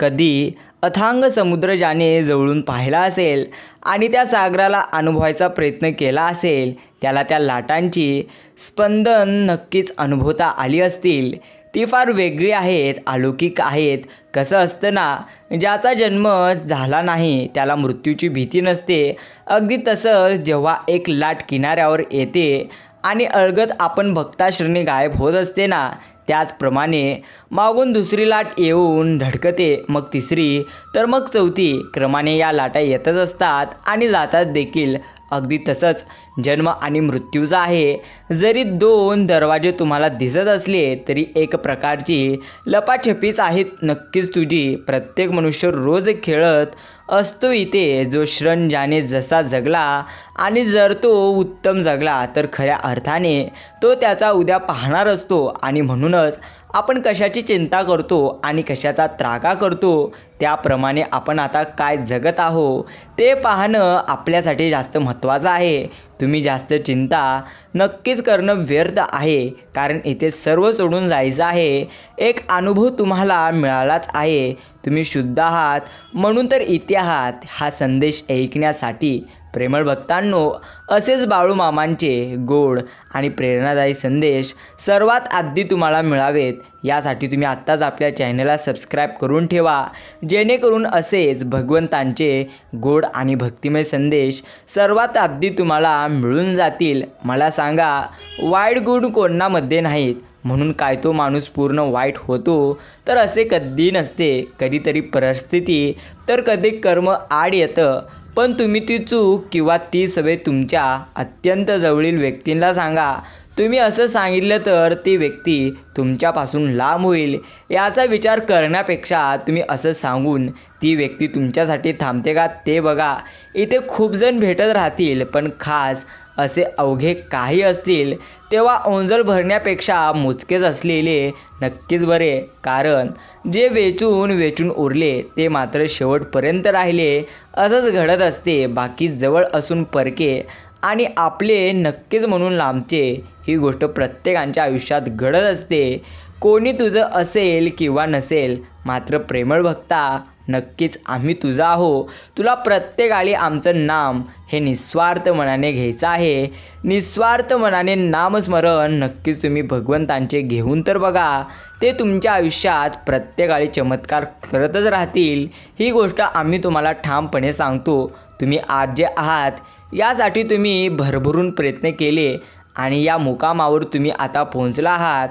कधी अथांग समुद्र ज्याने जवळून पाहिला असेल आणि त्या सागराला अनुभवायचा प्रयत्न केला असेल त्याला त्या लाटांची स्पंदन नक्कीच अनुभवता आली असतील. ती फार वेगळी आहेत अलौकिक आहेत. कसं असतं ना ज्याचा जन्म झाला नाही त्याला मृत्यूची भीती नसते. अगदी तसंच जेव्हा एक लाट किनाऱ्यावर येते आणि अळगत आपण भक्ताश्रेणी गायब होत असते ना त्याचप्रमाणे मागून दुसरी लाट येऊन धडकते मग तिसरी तर मग चौथी. क्रमाने या लाटा येतच असतात आणि जातात देखील. अगदी तसंच जन्म आणि मृत्यूचा आहे जरी दोन दरवाजे तुम्हाला दिसत असले तरी एक प्रकारची लपाछपीच आहेत नक्कीच तुझी. प्रत्येक मनुष्य रोज खेळत असतो इथे जो श्रण ज्याने जसा जगला आणि जर तो उत्तम जगला तर खऱ्या अर्थाने तो त्याचा उद्या पाहणार असतो. आणि म्हणूनच आपण कशाची चिंता करतो आणि कशाचा त्रागा करतो त्याप्रमाणे आपण आता काय जगत आहो ते पाहणं आपल्यासाठी जास्त महत्त्वाचं आहे. तुम्ही जास्त चिंता नक्कीच करणं व्यर्थ आहे. कारण इथे सर्व सोडून जायचं आहे. एक अनुभव तुम्हाला मिळालाच आहे. तुम्ही शुद्ध आहात म्हणून तर इथे आहात. हा संदेश ऐकण्यासाठी प्रेमळ भक्तांनो असेच बाळूमामांचे गोड आणि प्रेरणादायी संदेश सर्वात आधी तुम्हाला मिळावेत. यासाठी तुम्ही आत्ताच आपल्या चॅनलला सबस्क्राईब करून ठेवा. जेणेकरून असेच भगवंतांचे गोड आणि भक्तिमय संदेश सर्वात आधी तुम्हाला मिळून जातील. मला सांगा वाईट गुण कोणामध्ये नाहीत? म्हणून काय तो माणूस पूर्ण वाईट होतो? तर असे कधी नसते. कधीतरी परिस्थिती तर कधी कर्म आड येतं. पण तुम्ही ती चूक किंवा ती सवय तुमच्या अत्यंत जवळील व्यक्तींना सांगा. तुम्ही असं सांगितलं तर ती व्यक्ती तुमच्यापासून लांब होईल. याचा विचार करण्यापेक्षा तुम्ही असं सांगून ती व्यक्ती तुमच्यासाठी थांबते का ते बघा. इथे खूप जण भेटत राहतील पण खास असे अवघे काही असतील. तेव्हा ओंजल भरण्यापेक्षा मोजकेच असलेले नक्कीच बरे. कारण जे वेचून वेचून उरले ते मात्र शेवटपर्यंत राहिले. असंच घडत असते बाकी जवळ असून परके आणि आपले नक्कीच म्हणून लांबचे. ही गोष्ट प्रत्येकांच्या आयुष्यात घडत असते. कोणी तुझं असेल किंवा नसेल मात्र प्रेमळ भक्ता नक्कीच आम्ही तुझा आहो. तुला प्रत्येकाळी आमचं नाम हे निस्वार्थ मनाने घ्यायचं आहे. निस्वार्थ मनाने नामस्मरण नक्कीच तुम्ही भगवंतांचे घेऊन तर बघा. ते तुमच्या आयुष्यात प्रत्येकाळी चमत्कार करतच राहतील. ही गोष्ट आम्ही तुम्हाला ठामपणे सांगतो. तुम्ही आज जे आहात यासाठी तुम्ही भरभरून प्रयत्न केले. आणि या मुकामावर तुम्ही आता पोहोचला आहात.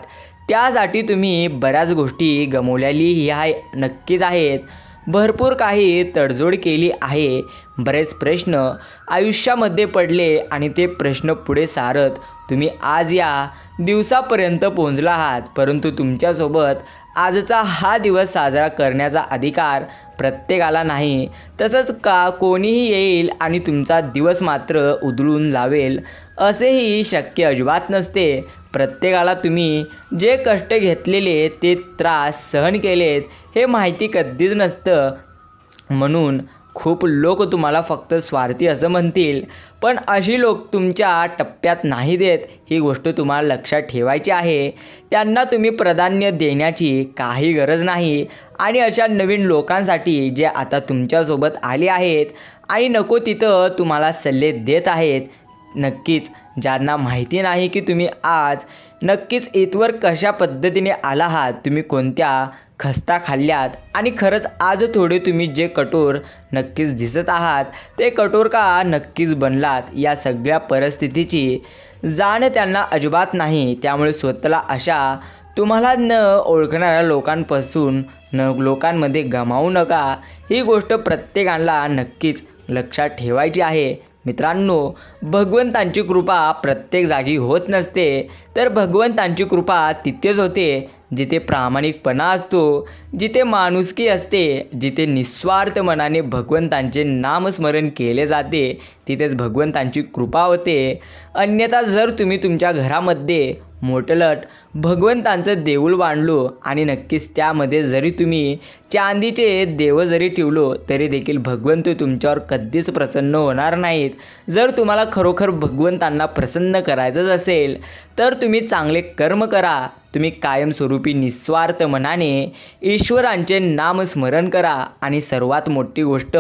त्यासाठी तुम्ही बऱ्याच गोष्टी गमवलेली ह्या नक्कीच आहेत. भरपूर काही तडजोड केली आहे. बरेच प्रश्न आयुष्यामध्ये पडले आणि ते प्रश्न पुढे सारत तुम्ही आज या दिवसापर्यंत पोहोचला आहात. परंतु तुमच्यासोबत आजचा हा दिवस साजरा करण्याचा अधिकार प्रत्येकाला नाही तसंच का कोणीही येईल आणि तुमचा दिवस मात्र उधळून लावेल असेही शक्य अजिबात नसते. प्रत्येकाला तुम्ही जे कष्ट घेतलेले ते त्रास सहन केलेत हे माहिती कधीच नसतं. म्हणून खूप लोक तुम्हाला फक्त स्वार्थी असं म्हणतील पण अशी लोक तुमच्या टप्प्यात नाही देत ही गोष्ट तुम्हाला लक्षात ठेवायची आहे. त्यांना तुम्ही प्राधान्य देण्याची काही गरज नाही. आणि अशा नवीन लोकांसाठी जे आता तुमच्यासोबत आले आहेत आणि नको तिथं तुम्हाला सल्ले देत आहेत नक्कीच ज्यांना माहिती नाही की तुम्ही आज नक्कीच इथवर कशा पद्धतीने आला आहात? तुम्ही कोणत्या खस्ता खाल्ल्यात? आणि खरंच आज थोडे तुम्ही जे कठोर नक्कीच दिसत आहात ते कठोर का नक्कीच बनलात? या सगळ्या परिस्थितीची जाण त्यांना अजिबात नाही. त्यामुळे स्वतःला अशा तुम्हाला न ओळखणाऱ्या लोकांपासून न लोकांमध्ये गमावू नका. ही गोष्ट प्रत्येकाला नक्कीच लक्षात ठेवायची आहे. मित्रांनो भगवंतांची कृपा प्रत्येक जागी होत नसते तर भगवंतांची कृपा तिथेच होते जिथे प्रामाणिकपणा असतो जिथे माणुसकी असते जिथे निस्वार्थ मनाने भगवंतांचे नामस्मरण केले जाते तिथेच भगवंतांची कृपा होते. अन्यथा जर तुम्ही तुमच्या घरामध्ये मोटलट भगवंतांचं देऊळ बांधलो आणि नक्कीच त्यामध्ये जरी तुम्ही चांदीचे देव जरी ठेवलो तरी देखील भगवंत तुमच्यावर कधीच प्रसन्न होणार नाहीत. जर तुम्हाला खरोखर भगवंतांना प्रसन्न करायचंच असेल तर तुम्ही चांगले कर्म करा. तुम्ही कायमस्वरूपी निस्वार्थ मनाने ईश्वरांचे नामस्मरण करा आणि सर्वात मोठी गोष्ट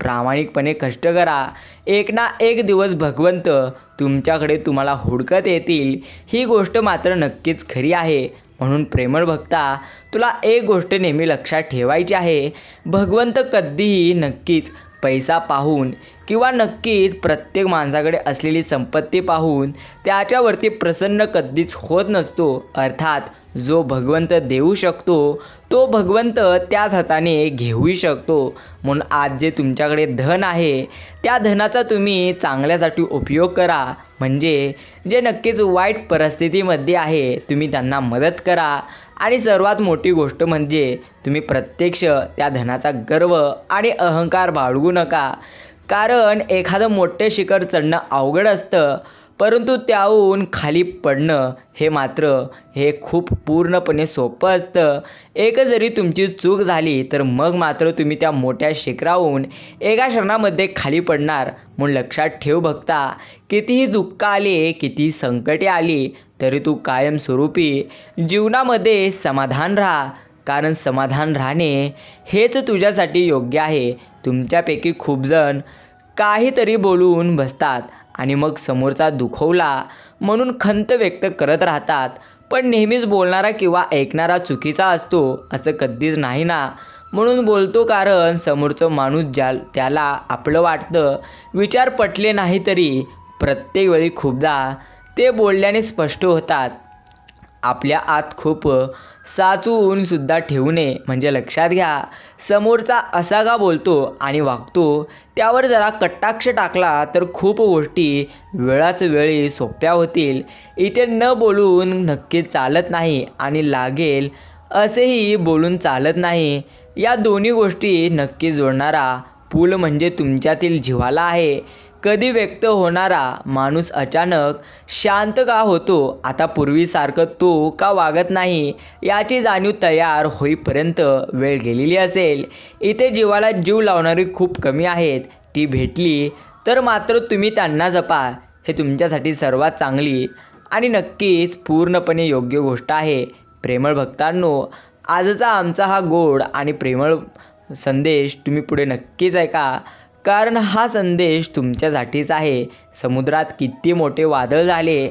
प्रामाणिकपणे कष्ट करा. एक ना एक दिवस भगवंत तुमच्याकडे तुम्हाला हुडकत येतील. ही गोष्ट मात्र नक्कीच खरी आहे. म्हणून प्रेमळ भक्ता तुला एक गोष्ट नेहमी लक्षात ठेवायची आहे. भगवंत कधीही नक्कीच पैसा पाहून किंवा नक्कीच प्रत्येक माणसाकडे असलेली संपत्ती पाहून त्याच्यावरती प्रसन्न कधीच होत नसतो. अर्थात जो भगवंत देऊ शकतो तो भगवंत त्याच हाताने घेऊही शकतो. म्हणून आज जे तुमच्याकडे धन आहे त्या धनाचा तुम्ही चांगल्यासाठी उपयोग करा. म्हणजे जे नक्कीच वाईट परिस्थितीमध्ये आहे तुम्ही त्यांना मदत करा. आणि सर्वात मोठी गोष्ट म्हणजे तुम्ही प्रत्यक्ष त्या धनाचा गर्व आणि अहंकार बाळगू नका. कारण एखादं मोठे शिखर चढणं अवघड असतं परंतु त्याहून खाली पडणं हे मात्र हे खूप पूर्णपणे सोपं असतं. एक जरी तुमची चूक झाली तर मग मात्र तुम्ही त्या मोठ्या शिखराहून एका क्षणामध्ये खाली पडणार. म्हणून लक्षात ठेव बघता कितीही दुःख आले कितीही संकटे आली तरी तू कायमस्वरूपी जीवनामध्ये समाधान राहा. कारण समाधान राहणे हेच तुझ्यासाठी योग्य आहे. तुमच्यापैकी खूपजण काहीतरी बोलून बसतात आणि मग समोरचा दुखवला म्हणून खंत व्यक्त करत राहतात. पण नेहमीच बोलणारा किंवा ऐकणारा चुकीचा असतो असं कधीच नाही ना? म्हणून बोलतो कारण समोरचं माणूस ज्या त्याला आपलं वाटतं. विचार पटले नाही तरी प्रत्येक वेळी खूपदा ते बोलल्याने स्पष्ट होतात. आपल्या आत खूप साचवूनसुद्धा ठेवू नये. म्हणजे लक्षात घ्या समोरचा असा का बोलतो आणि वागतो त्यावर जरा कटाक्ष टाकला तर खूप गोष्टी वेळाच वेळी सोप्या होतील. इथे न बोलून नक्की चालत नाही आणि लागेल असेही बोलून चालत नाही. या दोन्ही गोष्टी नक्की जोडणारा पूल म्हणजे तुमच्यातील जीवाला आहे. कधी व्यक्त होणारा माणूस अचानक शांत का होतो आता पूर्वीसारखं तो का वागत नाही याची जाणीव तयार होईपर्यंत वेळ गेलेली असेल. इथे जीवाला जीव लावणारी खूप कमी आहेत. ती भेटली तर मात्र तुम्ही त्यांना जपा. हे तुमच्यासाठी सर्वात चांगली आणि नक्कीच पूर्णपणे योग्य गोष्ट आहे. प्रेमळ भक्तांनो आजचा आमचा हा गोड आणि प्रेमळ संदेश तुम्ही पुढे नक्कीच ऐका. कारण हा संदेश तुमच्यासाठीच आहे. समुद्रात किती मोठे वादळ झाले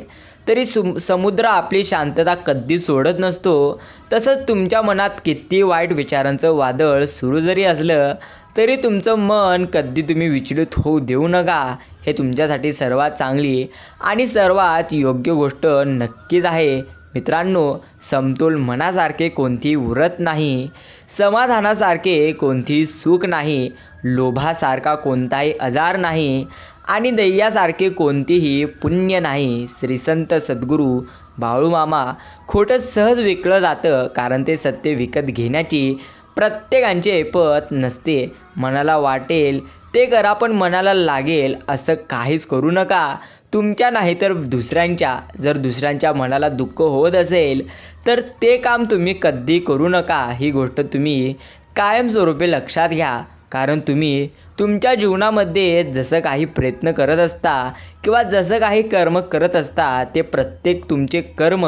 तरी सु समुद्र आपली शांतता कधी सोडत नसतो. तसंच तुमच्या मनात किती वाईट विचारांचं वादळ सुरू जरी असलं तरी तुमचं मन कधी तुम्ही विचलित होऊ देऊ नका. हे तुमच्यासाठी सर्वात चांगली आणि सर्वात योग्य गोष्ट नक्कीच आहे. मित्रांनो समतोल मनासारखे कोणतीही उरत नाही. समाधानासारखे कोणतीही सुख नाही लोभासारखा कोणताही आजार नाही आणि दैयासारखे कोणतेही पुण्य नाही. श्रीसंत सद्गुरू बाळूमामा खोटं सहज विकलं जातं कारण ते सत्य विकत घेण्याची प्रत्येकांचे ऐपत नसते. मनाला वाटेल ते करा पण मनाला लागेल असं काहीच करू नका. तुमच्या नाही तर दुसऱ्यांच्या. जर दुसऱ्यांच्या मनाला दुःख होत असेल तर ते काम तुम्ही कधी करू नका. ही गोष्ट तुम्ही कायमस्वरूपी लक्षात घ्या. कारण तुम्ही तुमच्या जीवनामध्ये जसं काही प्रयत्न करत असता किंवा जसं काही कर्म करत असता ते प्रत्येक तुमचे कर्म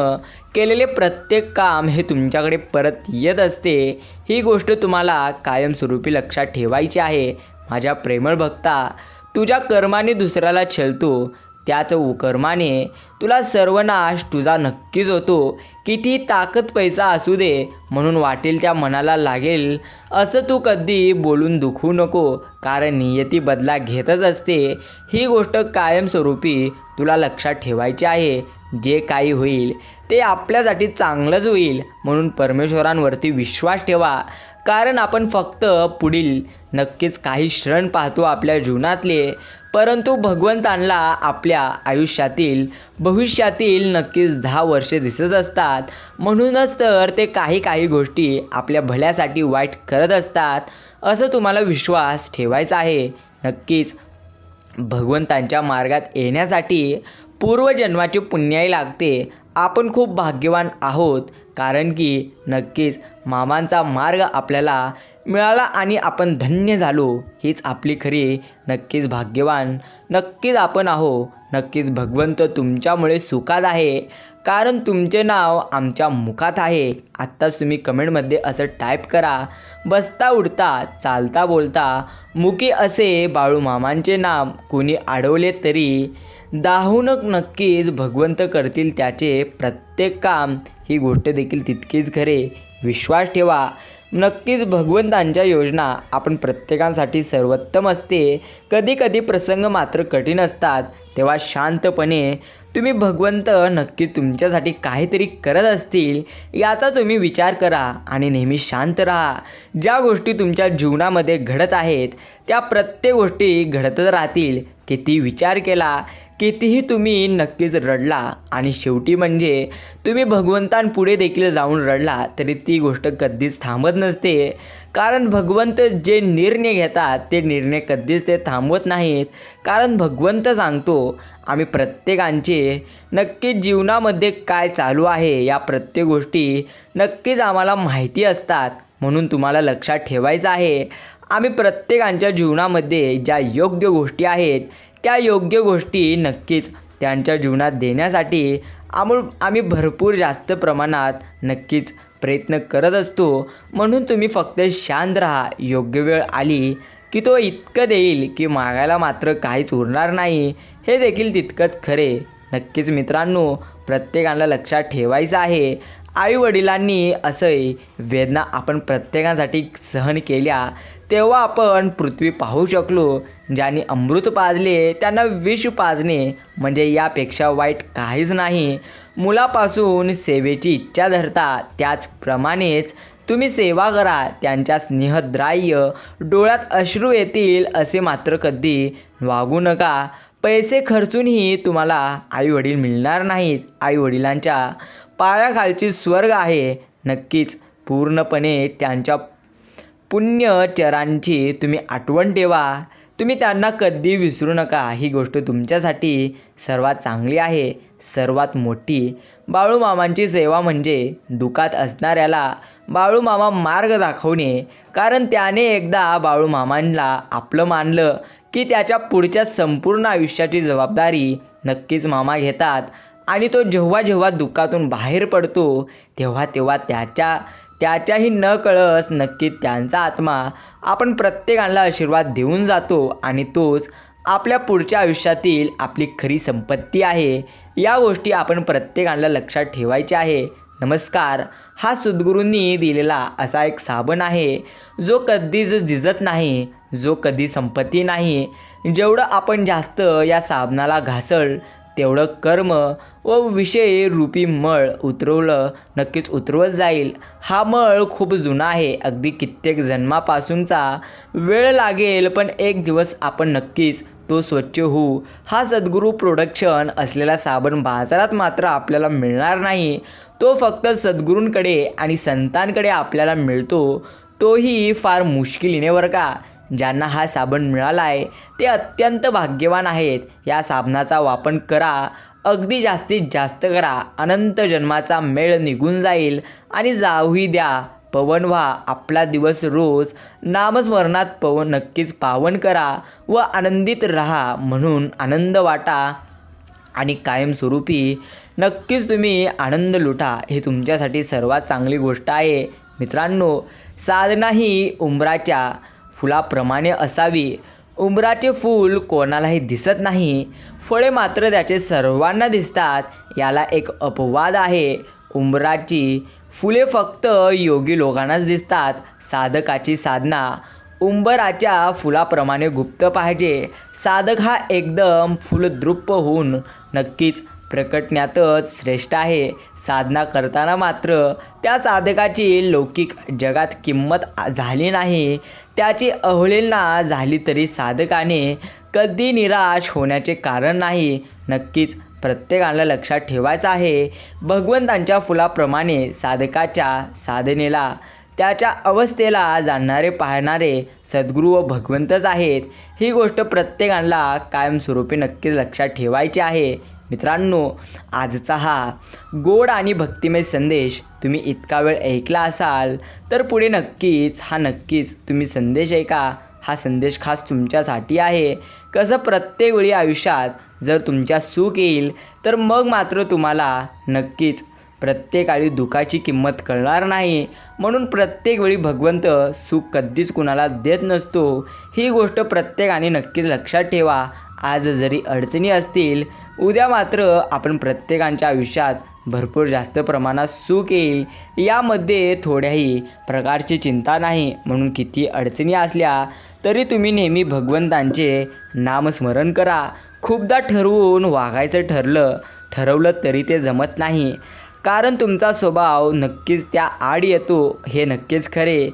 केलेले प्रत्येक काम हे तुमच्याकडे परत येत असते. ही गोष्ट तुम्हाला कायमस्वरूपी लक्षात ठेवायची आहे. माझ्या प्रेमळ भक्ता तुझ्या कर्माने दुसऱ्याला छेलतो. त्याच कर्माने तुला सर्वनाश तुझा नक्कीच होतो. किती ताकद पैसा असू दे म्हणून वाटेल त्या मनाला लागेल. असं तू कधी बोलून दुखू नको कारण नियती बदला घेतच असते. ही गोष्ट कायमस्वरूपी तुला लक्षात ठेवायची आहे. जे काही होईल ते आपल्यासाठी चांगलंच होईल म्हणून परमेश्वरांवरती विश्वास ठेवा. कारण आपण फक्त पुढील नक्कीच काही क्षण पाहतो आपल्या जीवनातले परंतु भगवंतांना आपल्या आयुष्यातील भविष्यातील नक्कीच दहा वर्षे दिसत असतात. म्हणूनच तर ते काही काही गोष्टी आपल्या भल्यासाठी वाईट करत असतात असं तुम्हाला विश्वास ठेवायचा आहे. नक्कीच भगवंतांच्या मार्गात येण्यासाठी पूर्वजन्माची पुण्याई लागते. आपण खूप भाग्यवान आहोत. कारण की नक्कीच मामांचा मार्ग आपल्याला मिळाला आणि आपण धन्य झालो. हीच आपली खरी नक्कीच भाग्यवान नक्कीच आपण आहो. नक्कीच भगवंत तुमच्यामुळे सुखात आहे. कारण तुमचे नाव आमच्या मुखात आहे. आत्ताच तुम्ही कमेंटमध्ये असं टाईप करा. बसता उडता चालता बोलता मुकी असे बाळू मामांचे नाम कोणी अडवले तरी दाहून नक्कीच भगवंत करतील त्याचे प्रत्येक काम. ही गोष्ट देखील तितकीच खरे. विश्वास ठेवा. नक्कीच भगवंतांच्या योजना आपण प्रत्येकासाठी सर्वोत्तम असते. कधी कधी प्रसंग मात्र कठीण असतात. तेव्हा शांतपणे तुम्ही भगवंत नक्की तुमच्यासाठी काहीतरी करत असतील याचा तुम्ही विचार करा आणि नेहमी शांत राहा. ज्या गोष्टी तुमच्या जीवनामध्ये घडत आहेत त्या प्रत्येक गोष्टी घडतच राहतील. किती विचार केला. कितीही तुम्ही नक्कीच रडला आणि शेवटी म्हणजे तुम्ही भगवंतांपुढे देखील जाऊन रडला तरी ती गोष्ट कधीच थांबत नसते. कारण भगवंत जे निर्णय घेतात ते निर्णय कधीच ते थांबवत नाहीत. कारण भगवंत सांगतो आम्ही प्रत्येकांचे नक्कीच जीवनामध्ये काय चालू आहे या प्रत्येक गोष्टी नक्कीच आम्हाला माहिती असतात. म्हणून तुम्हाला लक्षात ठेवायचं आहे. आम्ही प्रत्येकांच्या जीवनामध्ये ज्या योग्य गोष्टी आहेत त्या योग्य गोष्टी नक्कीच त्यांच्या जीवनात देण्यासाठी आमूल आम्ही भरपूर जास्त प्रमाणात नक्कीच प्रयत्न करत असतो. म्हणून तुम्ही फक्त शांत राहा. योग्य वेळ आली की तो इतकं देईल की मागायला मात्र काहीच उरणार नाही. हे देखील तितकंच खरे. नक्कीच मित्रांनो प्रत्येकाला लक्षात ठेवायचं आहे. आईवडिलांनी असंही वेदना आपण प्रत्येकासाठी सहन केल्या तेव्हा आपण पृथ्वी पाहू शकलो ज्यांनी अमृत पाजले त्यांना विष पाजणे म्हणजे यापेक्षा वाईट काहीच नाही. मुलापासून सेवेची इच्छा धरता त्याचप्रमाणेच तुम्ही सेवा करा त्यांच्या स्नेहद्राह्य डोळ्यात अश्रू येतील असे मात्र कधी वागू नका. पैसे खर्चूनही तुम्हाला आईवडील मिळणार नाहीत. आईवडिलांच्या पायाखालची स्वर्ग आहे. नक्कीच पूर्णपणे त्यांच्या पुण्यचरांची तुम्ही आठवण ठेवा. तुम्ही त्यांना कधी विसरू नका. ही गोष्ट तुमच्यासाठी सर्वात चांगली आहे. सर्वात मोठी. बाळूमामांची सेवा म्हणजे दुखात असणाऱ्याला बाळूमामा मार्ग दाखवणे. कारण त्याने एकदा बाळूमामांना आपलं मानलं की त्याच्या पुढच्या संपूर्ण आयुष्याची जबाबदारी नक्कीच मामा घेतात. आणि तो जेव्हा जेव्हा दुःखातून बाहेर पडतो तेव्हा तेव्हा त्याच्या त्याच्याही न कळस नक्की त्यांचा आत्मा आपण प्रत्येकाला आशीर्वाद देऊन जातो आणि तोच आपल्या पुढच्या आयुष्यातील आपली खरी संपत्ती आहे. या गोष्टी आपण प्रत्येकाला लक्षात ठेवायच्या आहे. नमस्कार. हा सद्गुरूंनी दिलेला असा एक साबण आहे जो कधीच झिजत नाही जो कधी संपत्ती नाही. जेवढं आपण जास्त या साबणाला घासल तेवढं कर्म व विषय रूपी मळ उतरवलं नक्कीच उतरवत जाईल. हा मळ खूप जुना आहे. अगदी कित्येक जन्मापासूनचा वेळ लागेल पण एक दिवस आपण नक्कीच तो स्वच्छ होऊ. हा सद्गुरू प्रोडक्शन असलेला साबण बाजारात मात्र आपल्याला मिळणार नाही. तो फक्त सद्गुरूंकडे आणि संतांकडे आपल्याला मिळतो. तोही फार मुश्किलीने बरं का? ज्यांना हा साबण मिळाला आहे ते अत्यंत भाग्यवान आहेत. या साबणाचा वापर करा अगदी जास्तीत जास्त करा. अनंत जन्माचा मेळ निघून जाईल आणि जाऊही द्या. पवन व्हा आपला दिवस रोज. नामस्मरणात पवन नक्कीच पावन करा व आनंदित राहा म्हणून आनंद वाटा. आणि कायमस्वरूपी नक्कीच तुम्ही आनंद लुटा. हे तुमच्यासाठी सर्वात चांगली गोष्ट आहे. मित्रांनो साधना ही उंबराच्या फुलाप्रमाणे असावी. उंबराचे फूल कोणालाही दिसत नाही. फळे मात्र त्याचे सर्वांना दिसतात. याला एक अपवाद आहे. उंबराची फुले फक्त योगी लोकांनाच दिसतात. साधकाची साधना. उंबराच्या फुलाप्रमाणे गुप्त पाहिजे. साधक हा एकदम फुलद्रुप होऊन नक्कीच प्रकटण्यातच श्रेष्ठ आहे. साधना करताना मात्र त्या साधकाची लौकिक जगात किंमत झाली नाही. त्याची अवहेलना झाली तरी साधकाने कधी निराश होण्याचे कारण नाही. नक्कीच प्रत्येकाला लक्षात ठेवायचं आहे. भगवंतांच्या फुलाप्रमाणे साधकाच्या साधनेला त्याच्या अवस्थेला जाणणारे पाहणारे सद्गुरू व भगवंतच आहेत. ही गोष्ट प्रत्येकाला कायमस्वरूपी नक्कीच लक्षात ठेवायची आहे. मित्रांनो आजचा हा गोड आणि भक्तिमय संदेश तुम्ही इतका वेळ ऐकला असाल तर पुढे नक्कीच हा नक्कीच तुम्ही संदेश ऐका. हा संदेश खास तुमच्यासाठी आहे. कसं प्रत्येक वेळी आयुष्यात जर तुमच्या सुख येईल तर मग मात्र तुम्हाला नक्कीच प्रत्येक वेळी दुःखाची किंमत कळणार नाही. म्हणून प्रत्येक वेळी भगवंत सुख कधीच कुणाला देत नसतो. ही गोष्ट प्रत्येकाने नक्कीच लक्षात ठेवा. आज जरी अडचणी असतील उद्या मात्र आपण प्रत्येकांच्या आयुष्यात भरपूर जास्त प्रमाणात सुख येईल. यामध्ये थोड्याही प्रकारची चिंता नाही म्हणून किती अडचणी असल्या तरी तुम्ही नेहमी भगवंतांचे नामस्मरण करा. खूपदा ठरवून वागायचं ठरलं ठरवलं तरी ते जमत नाही. कारण तुमचा स्वभाव नक्कीच त्या आड येतो हे नक्कीच खरे.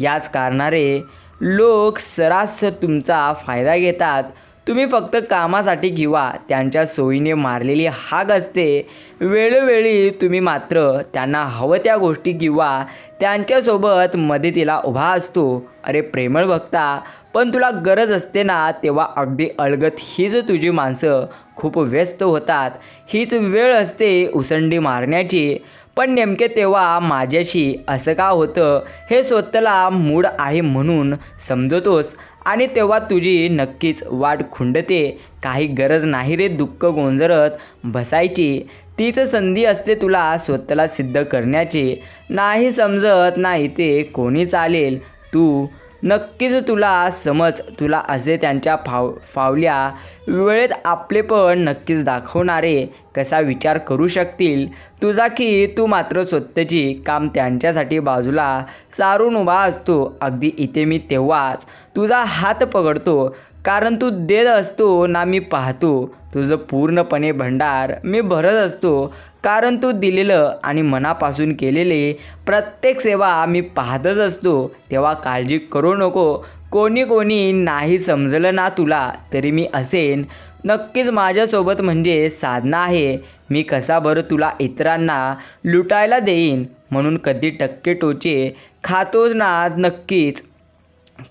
याच कारणारे लोक सरास तुमचा फायदा घेतात. तुम्ही फक्त कामासाठी किंवा त्यांच्या सोयीने मारलेली हाक असते. वेळोवेळी तुम्ही मात्र त्यांना हवं त्या गोष्टी किंवा त्यांच्यासोबत मदतीला उभा असतो. अरे प्रेमळ बघता पण तुला गरज असते ना तेव्हा अगदी अळगत हीच तुझी माणसं खूप व्यस्त होतात. हीच वेळ असते उसंडी मारण्याची. पण नेमके तेव्हा माझ्याशी असं का होतं हे स्वतःला मूड आहे म्हणून समजतोस. आणि तेव्हा तुझी नक्कीच वाट खुंडते. काही गरज नाही रे दुःख गोंजरत बसायची. तीच संधी असते तुला स्वतःला सिद्ध करण्याची. नाही समजत नाही ते कोणी चालेल. तू नक्कीच तुला समज तुला असे त्यांच्या फाव फावल्या वेळेत आपले पण नक्कीच दाखवणारे कसा विचार करू शकतील? तुझा की तू मात्र स्वतःची काम त्यांच्यासाठी बाजूला चारून उभा असतो. अगदी इथे मी तेव्हाच तुझा हात पकडतो. कारण तू देत असतो ना मी पाहतो. तुझं पूर्णपणे भंडार मी भरत असतो. कारण तू दिलेलं आणि मनापासून केलेले प्रत्येक सेवा मी पाहतच असतो. तेव्हा काळजी करू नको. कोणी कोणी नाही समजलं ना तुला तरी मी असेन. नक्कीच माझ्यासोबत म्हणजे साधना आहे. मी कसा बरं तुला इतरांना लुटायला देईन? म्हणून कधी टक्के टोचे खातोच ना नक्कीच.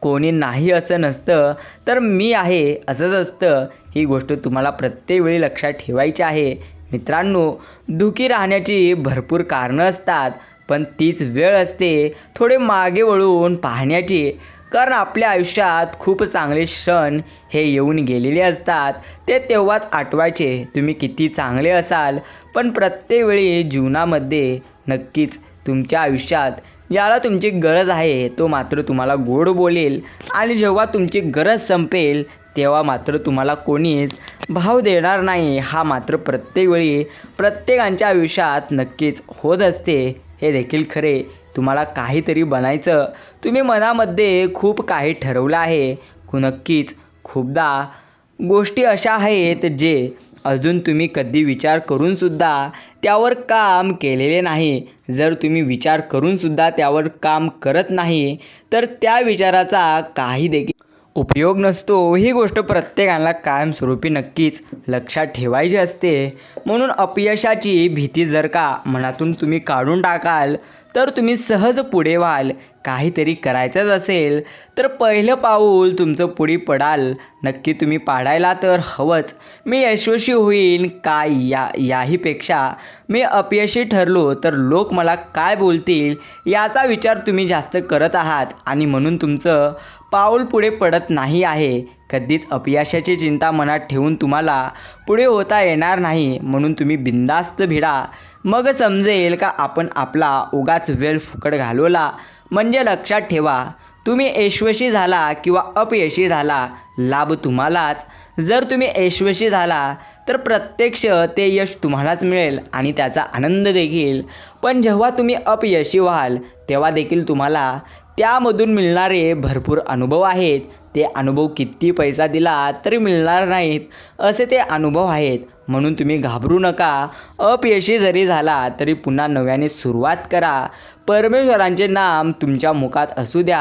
कोणी नाही असं नसतं तर मी आहे असंच असतं. ही गोष्ट तुम्हाला प्रत्येक वेळी लक्षात ठेवायची आहे. मित्रांनो दुखी राहण्याची भरपूर कारणं असतात पण तीच वेळ असते थोडे मागे वळून पाहण्याची. कारण आपल्या आयुष्यात खूप चांगले क्षण हे येऊन गेलेले असतात. ते तेव्हाच आठवायचे तुम्ही किती चांगले असाल. पण प्रत्येक वेळी जीवनामध्ये नक्कीच तुमच्या आयुष्यात ज्याला तुमची गरज आहे तो मात्र तुम्हाला गोड बोलेल. आणि जेव्हा तुमची गरज संपेल तेव्हा मात्र तुम्हाला कोणीच भाव देणार नाही. हा मात्र प्रत्येक वेळी प्रत्येकांच्या आयुष्यात नक्कीच होत असते. हे देखील खरे. तुम्हाला काहीतरी बनायचं. तुम्ही मनामध्ये खूप काही ठरवलं आहे. नक्कीच खूपदा गोष्टी अशा आहेत जे अजून तुम्ही कधी विचार करूनसुद्धा त्यावर काम केलेले नाही. जर तुम्ही विचार करूनसुद्धा त्यावर काम करत नाही तर त्या विचाराचा काही देखील उपयोग नसतो ही गोष्ट प्रत्येकाला कायमस्वरूपी नक्कीच लक्षात ठेवायची असते. म्हणून अपयशाची भीती जर का मनातून तुम्ही काढून टाकाल तर तुम्ही सहज पुढे व्हाल. काहीतरी करायचंच असेल तर पहिलं पाऊल तुमचं पुढे पडाल. नक्की तुम्ही पाडायला तर हवंच. मी यशस्वी होईन काय या याहीपेक्षा मी अपयशी ठरलो तर लोक मला काय बोलतील याचा विचार तुम्ही जास्त करत आहात. आणि म्हणून तुमचं पाऊल पुढे पडत नाही आहे. कधीच अपयशाची चिंता मनात ठेवून तुम्हाला पुढे होता येणार नाही. म्हणून तुम्ही बिंदास्त भिडा. मग समजेल का आपण आपला उगाच वेळ फुकट घालवला? म्हणजे लक्षात ठेवा. तुम्ही यशस्वी झाला किंवा अपयशी झाला. लाभ तुम्हालाच. जर तुम्ही यशस्वी झाला तर प्रत्यक्ष ते यश तुम्हालाच मिळेल आणि त्याचा आनंद देखील. पण जेव्हा तुम्ही अपयशी व्हाल तेव्हा देखील तुम्हाला त्यामधून मिळणारे भरपूर अनुभव आहेत. ते अनुभव किती पैसा दिला तरी मिळणार नाहीत असे ते अनुभव आहेत. म्हणून तुम्ही घाबरू नका. अपयशी जरी झाला तरी पुन्हा नव्याने सुरुवात करा. परमेश्वरांचे नाम तुमच्या मुखात असू द्या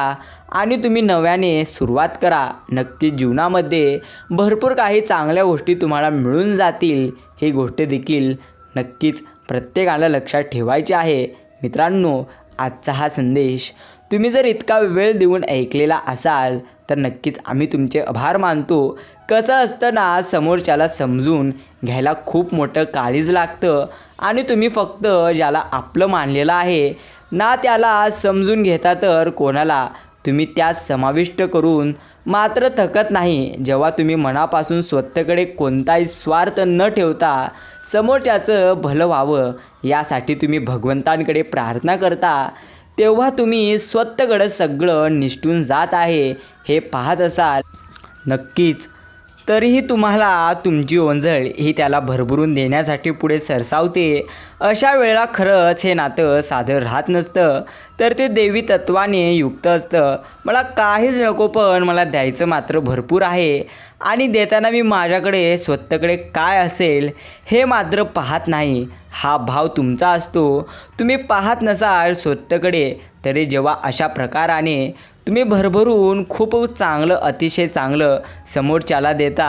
आणि तुम्ही नव्याने सुरुवात करा. नक्की जीवनामध्ये भरपूर काही चांगल्या गोष्टी तुम्हाला मिळून जातील. ही गोष्ट देखील नक्कीच प्रत्येकाला लक्षात ठेवायची आहे. मित्रांनो आजचा हा संदेश तुम्ही जर इतका वेळ देऊन ऐकलेला असाल तर नक्कीच आम्ही तुमचे आभार मानतो. कसं असताना समोरच्याला समजून घ्यायला खूप मोठं काळीज लागतं आणि तुम्ही फक्त ज्याला आपलं मानलेलं आहे ना त्याला समजून घेता तर कोणाला? तुम्ही त्यात समाविष्ट करून मात्र थकत नाही. जेव्हा तुम्ही मनापासून स्वतःकडे कोणताही स्वार्थ न ठेवता समोरच्याचं भलं व्हावं यासाठी तुम्ही भगवंतांकडे प्रार्थना करता तेव्हा तुम्ही स्वतःकडं सगळं निष्ठून जात आहे हे पाहत असाल. नक्कीच तरीही तुम्हाला तुमची ओंजळ ही त्याला भरभरून देण्यासाठी पुढे सरसावते. अशा वेळेला खरंच हे नातं साधं राहत नसतं. तर ते देवी तत्वाने युक्त असतं. मला काहीच नको पण मला द्यायचं मात्र भरपूर आहे. आणि देताना मी माझ्याकडे स्वतःकडे काय असेल हे मात्र पाहत नाही. हा भाव तुमचा असतो. तुम्ही पाहत नसाल स्वतःकडे तरी जेव्हा अशा प्रकाराने तुम्ही भरभरून खूप चांगलं अतिशय चांगलं समोरच्याला देता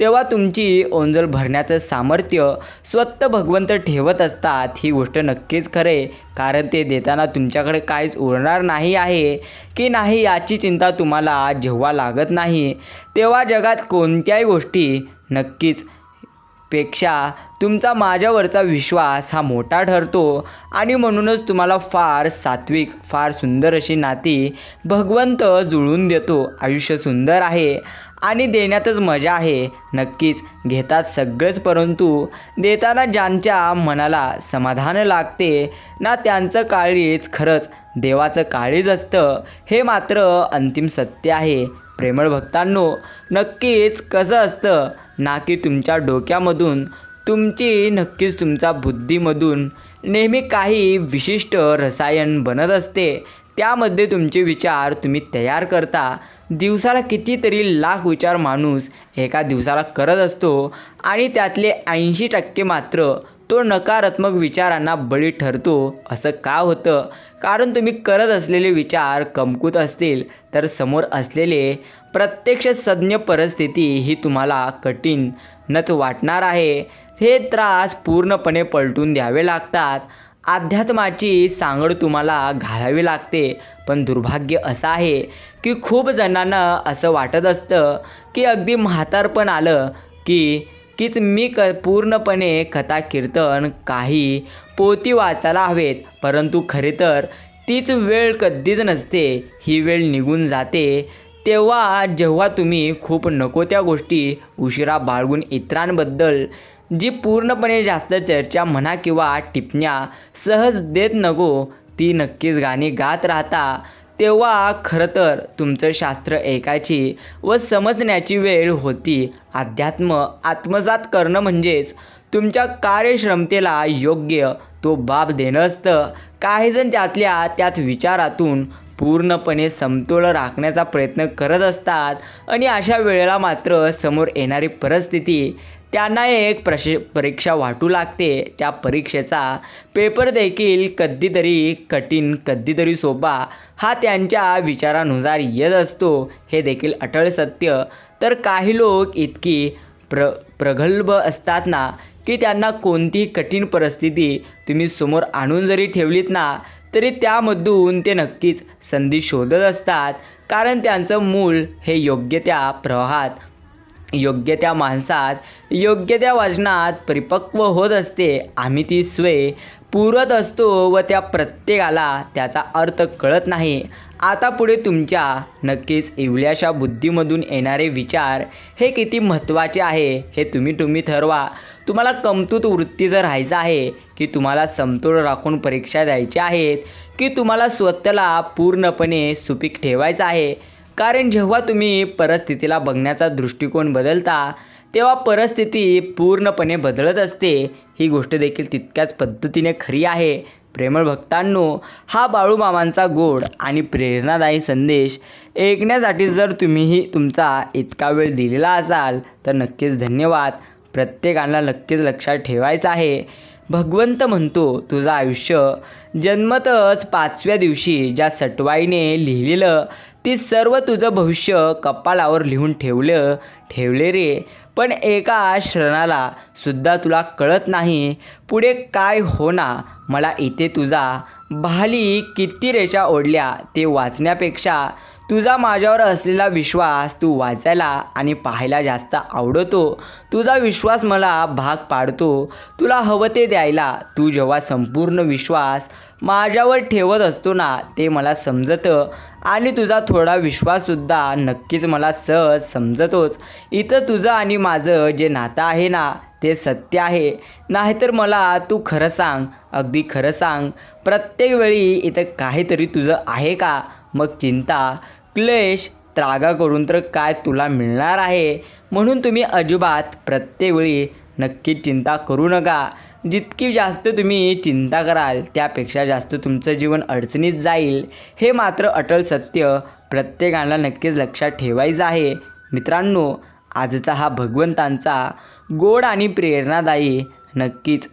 तेव्हा तुमची ओंजळ भरण्याचं सामर्थ्य स्वतः भगवंत ठेवत असतात ही गोष्ट नक्कीच खरे. कारण ते देताना तुमच्याकडे काहीच उरणार नाही आहे की नाही याची चिंता तुम्हाला जेव्हा लागत नाही तेव्हा जगात कोणत्याही गोष्टी नक्कीच पेक्षा तुमचा माझ्यावरचा विश्वास हा मोठा ठरतो आणि म्हणूनच तुम्हाला फार सात्विक फार सुंदर अशी नाती भगवंत जुळून देतो. आयुष्य सुंदर आहे आणि देण्यातच मजा आहे. नक्कीच घेतात सगळेच परंतु देताना ज्यांच्या मनाला समाधान लागते ना त्यांचं काळीच खरंच देवाचं काळीज असतं. हे मात्र अंतिम सत्य आहे. प्रेमळ भक्तांनो नक्कीच कसं असतं? ना की तुमच्या डोक्यामधून. तुमची नक्कीच तुमचा बुद्धीमधून. नेहमी काही विशिष्ट रसायन बनत असते. त्यामध्ये तुमचे विचार तुम्ही तयार करता. दिवसाला कितीतरी लाख विचार माणूस एका दिवसाला करत असतो. आणि त्यातले ऐंशी टक्के मात्र तो नकारात्मक विचारांना बळी ठरतो. असं का होतं? कारण तुम्ही करत असलेले विचार कमकुत असतील तर समोर असलेले प्रत्यक्ष सज्ञ परिस्थिती ही तुम्हाला कठीण नच वाटणार आहे. हे त्रास पूर्णपणे पलटून द्यावे लागतात. अध्यात्माची सांगड तुम्हाला घालावी लागते. पण दुर्भाग्य असं आहे की खूप जणांना असं वाटत असतं की अगदी म्हातारपण आलं की कीच मी क पूर्णपणे कथा कीर्तन काही पोती वाचायला हवेत. परंतु खरे तर तीच वेळ कधीच नसते. ही वेळ निघून जाते. तेव्हा जेव्हा तुम्ही खूप नको त्या गोष्टी उशिरा बाळगून इतरांबद्दल जी पूर्णपणे जास्त चर्चा म्हणा किंवा टिपण्या सहज देत नको ती नक्कीच गाणी गात राहता. तेव्हा खरं तर तुमचं शास्त्र ऐकायची व समजण्याची वेळ होती. अध्यात्म आत्मसात करणं म्हणजेच तुमच्या कार्यक्षमतेला योग्य तो बाब देणं असतं. काहीजण त्यातल्या त्यात विचारातून पूर्णपणे समतोल राखण्याचा प्रयत्न करत असतात आणि अशा वेळेला मात्र समोर येणारी परिस्थिती त्यांना एक प्रश परीक्षा वाटू लागते. त्या परीक्षेचा पेपर देखील कधीतरी कठीण कधीतरी सोपा हा त्यांच्या विचारानुसार येत असतो. हे देखील अटळ सत्य. तर काही लोक इतकी प्र प्रगल्भ असतात ना की त्यांना कोणतीही कठीण परिस्थिती तुम्ही समोर आणून जरी ठेवलीत ना तरी त्यामधून ते नक्कीच संधी शोधत असतात. कारण त्यांचं मूळ हे योग्य त्या प्रवाहात योग्य त्या माणसात योग्य त्या वचनात परिपक्व होत असते आम्ही ती स्वे पुरत असतो व त्या प्रत्येकाला त्याचा अर्थ कळत नाही. आता पुढे तुमच्या नक्कीच एवढ्याशा बुद्धीमधून येणारे विचार हे किती महत्त्वाचे आहे हे तुम्ही तुम्ही ठरवा. तुम्हाला कमतूत वृत्तीचं राहायचं आहे की तुम्हाला समतोल राखून परीक्षा द्यायच्या आहेत की तुम्हाला स्वतःला पूर्णपणे सुपीक ठेवायचं आहे कारण जेव्हा तुम्ही परिस्थितीला बघण्याचा दृष्टिकोन बदलता तेव्हा परिस्थिती पूर्णपणे बदलत असते. ही गोष्ट देखील तितक्याच पद्धतीने खरी आहे. प्रेमळ भक्तांनो हा बाळूमामांचा गोड आणि प्रेरणादायी संदेश ऐकण्यासाठी जर तुम्हीही तुमचा इतका वेळ दिलेला असाल तर नक्कीच धन्यवाद. प्रत्येकाला नक्कीच लक्षात ठेवायचं आहे. भगवंत म्हणतो तुझं आयुष्य जन्मतच पाचव्या दिवशी ज्या सटवाईने लिहिलेलं ती सर्व तुझं भविष्य कपालावर लिहून ठेवलं ठेवले रे. पण एका क्षणाला सुद्धा तुला कळत नाही पुढे काय होणार मला इथे तुझा बहाली किती रेषा ओढल्या ते वाचण्यापेक्षा तुझा माझ्यावर असलेला विश्वास तू वाचायला आणि पाहायला जास्त आवडतो. तुझा विश्वास मला भाग पाडतो. तुला हवं ते द्यायला. तू जेव्हा संपूर्ण विश्वास माझ्यावर ठेवत असतो ना ते मला समजतं. आणि तुझा थोडा विश्वाससुद्धा नक्कीच मला सहज समजतोच. इथं तुझं आणि माझं जे नातं आहे ना ते सत्य आहे. नाहीतर मला तू खरं सांग अगदी खरं सांग. प्रत्येक वेळी इथं काहीतरी तुझं आहे का? मग चिंता क्लेश त्रागा करून तर काय तुला मिळणार आहे? म्हणून तुम्ही अजिबात प्रत्येक वेळी नक्की चिंता करू नका. जितकी जास्त तुम्ही चिंता कराल त्यापेक्षा जास्त तुमचं जीवन अडचणीत जाईल. हे मात्र अटल सत्य प्रत्येकाला नक्कीच लक्षात ठेवायचं आहे. मित्रांनो आजचा हा भगवंतांचा गोड आणि प्रेरणादायी नक्कीच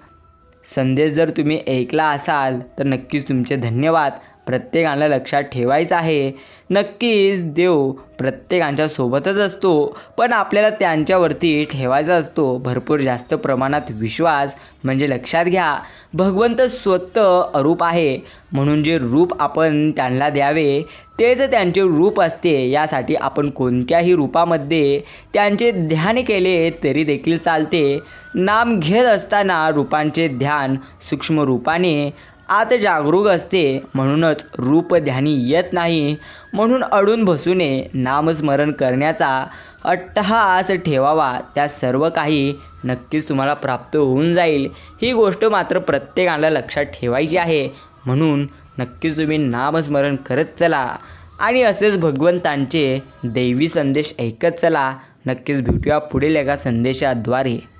संदेश जर तुम्ही ऐकला असाल तर नक्कीच तुमचे धन्यवाद. प्रत्येकाला लक्षात ठेवायचं आहे. नक्कीच देव प्रत्येकांच्या सोबतच असतो पण आपल्याला त्यांच्यावरती ठेवायचा असतो. भरपूर जास्त प्रमाणात विश्वास म्हणजे लक्षात घ्या. भगवंत स्वतः अरूप आहे. म्हणून जे रूप आपण त्यांना द्यावे तेच त्यांचे रूप असते. यासाठी आपण कोणत्याही रूपामध्ये त्यांचे ध्यान केले तरी देखील चालते. नाम घेत असताना रूपांचे ध्यान सूक्ष्म रूपाने आत जागरूक असते. म्हणूनच रूप ध्यानी येत नाही. म्हणून अडून बसूने नामस्मरण करण्याचा अट्टहास ठेवावा. त्या सर्व काही नक्कीच तुम्हाला प्राप्त होऊन जाईल. ही गोष्ट मात्र प्रत्येकाला लक्षात ठेवायची आहे. म्हणून नक्कीच तुम्ही नामस्मरण करत चला. आणि असेच भगवंतांचे दैवी संदेश ऐकत चला. नक्कीच भेटूया पुढील एका संदेशाद्वारे.